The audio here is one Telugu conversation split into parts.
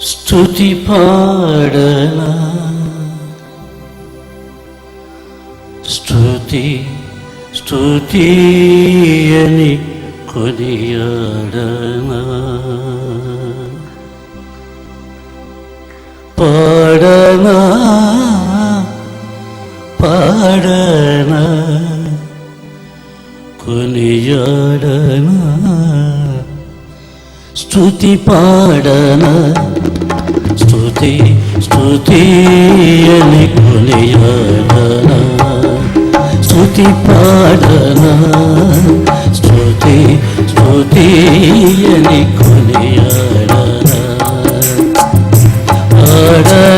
స్తుతి పాడనా സ്തുതിയനി കൊതിയാടന പാടന പാടന കൊനിയാടന സ്തുതി പാടന സ്തുതി സ്തുതിയനി കൊനിയാടന స్థుతి పాడనా? స్థుతి స్థుతియని కొనియాడనా? ఆడనా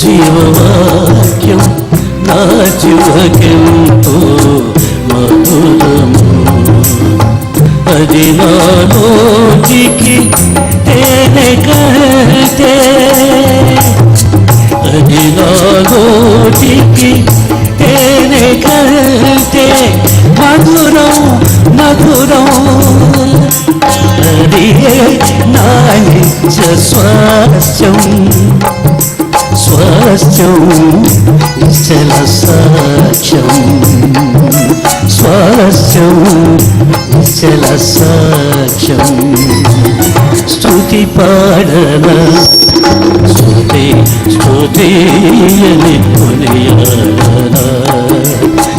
జీవవాక్యం నా జీవకెంతో మధురము. అది నాలోకి తేనె కంటే అది నాలోకి తేనె కంటే మధురం మధురం. అది నా నిత్య స్వాస్థ్యం స్వాస్థ్యం నిశ్చల సాక్ష్యం. స్వాస్థ్యం నిశ్చల సాక్ష్యం. స్థుతి పాడన స్థుతి స్థుతియని కొనియాడన.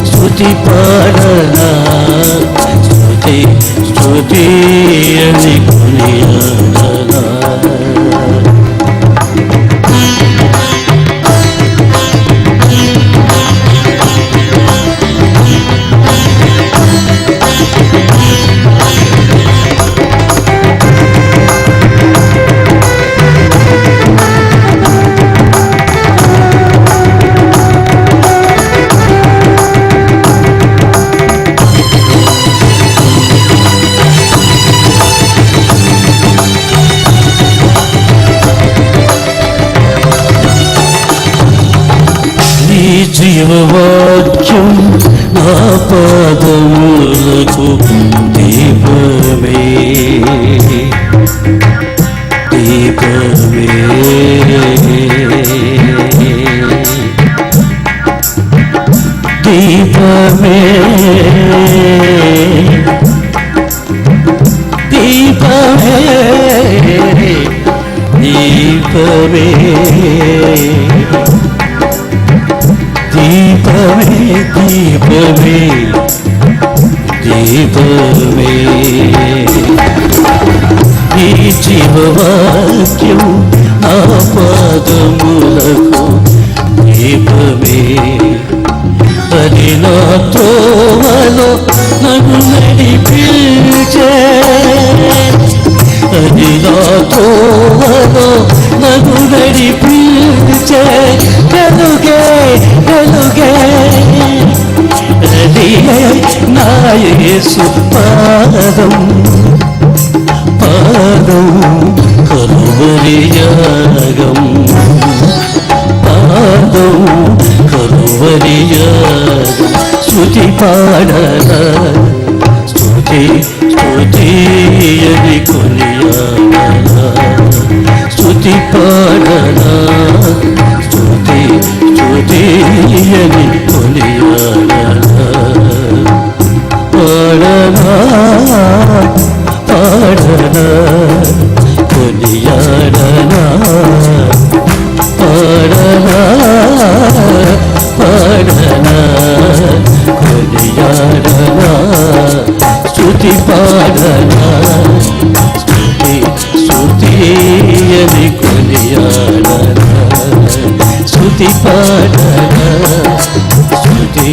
స్థుతి పాడన స్థుతి స్థుతియని కొనియాడ జీవవాక్యం నా పాదములకు దీపమే. దీపమే. దీపమే. దీపమే. దీపమే. దీపమే ఈ జీవవాక్యం నా పాదములకు దీపమే. అది నా త్రోవలో నన్ను నడిపించే. అది నా త్రోవలో యేసు పాదం పాదం కరువరియాగం పాదం కరువరియాగం స్థుతి పాడల స్థుతి స్థుతి అని కొనియాడల స్థుతి పాడల స్థుతి స్థుతి అని కొనియా కొనియాడనా పాడనా పాడనా కొనియాడనా స్తుతి పాడనా స్తుతి స్తుతి కొనియాడనా స్తుతి పాడనా స్తుతి